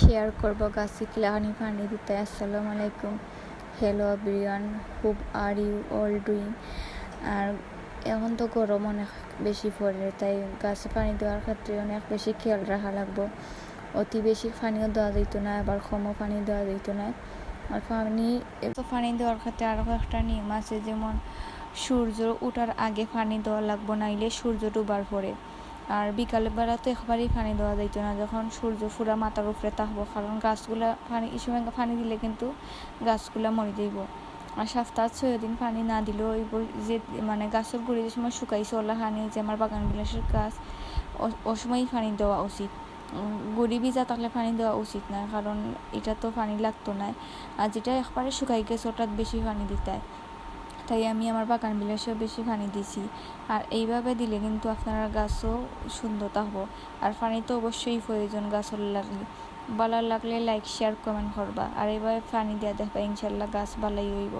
Share করব গাছে কিলাহানি পানি দিতে। আসসালামু আলাইকুম। Hello everyone how are you all doing আর এখন তো গরম অনেক বেশি পড়ে, তাই গাছে পানি দেওয়ার ক্ষেত্রে অনেক বেশি খেয়াল রাখা লাগবো। অতি বেশি পানিও দেওয়া যেত না, আবার কমও পানি দেওয়া যেত না। আর পানি পানি দেওয়ার ক্ষেত্রে আরও একটা নিয়ম আছে, যেমন সূর্য ওঠার আগে পানি দেওয়া লাগবো, নাইলে সূর্য ডুবার পরে আর বিকালে বেলা তো একবারেই পানি দেওয়া যাইত না। যখন সূর্য পুরা মাথার উপরে থাকব কারণ গাছগুলা পানি, এই সময় পানি দিলে কিন্তু গাছগুলা মরে যাইব। আর সপ্তাহ ছয় দিন পানি না দিলেও এই যে মানে গাছের গুড়ি যে সময় শুকাইছে, ওলা পানি যে আমার বাগান বিলাসের গাছ, ও সময়ই পানি দেওয়া উচিত। গুড়ি ভিজা থাকলে পানি দেওয়া উচিত না, কারণ এটা তো পানি লাগতো না আর যেটা একবারে শুকাই গেছে, ওটাত বেশি পানি দিতে হয়। তাই আমি আমার বাগান বিলাসেও বেশি পানি দিছি। আর এইভাবে দিলে কিন্তু আপনার গাছও সুন্দরতা থাকব আর পানি তো অবশ্যই প্রয়োজন গাছের লাগলে। ভালো লাগলে লাইক শেয়ার কমেন্ট করবা। আর এইভাবে পানি দেওয়া দেখবা ইনশাল্লাহ গাছ ভালোই হইব।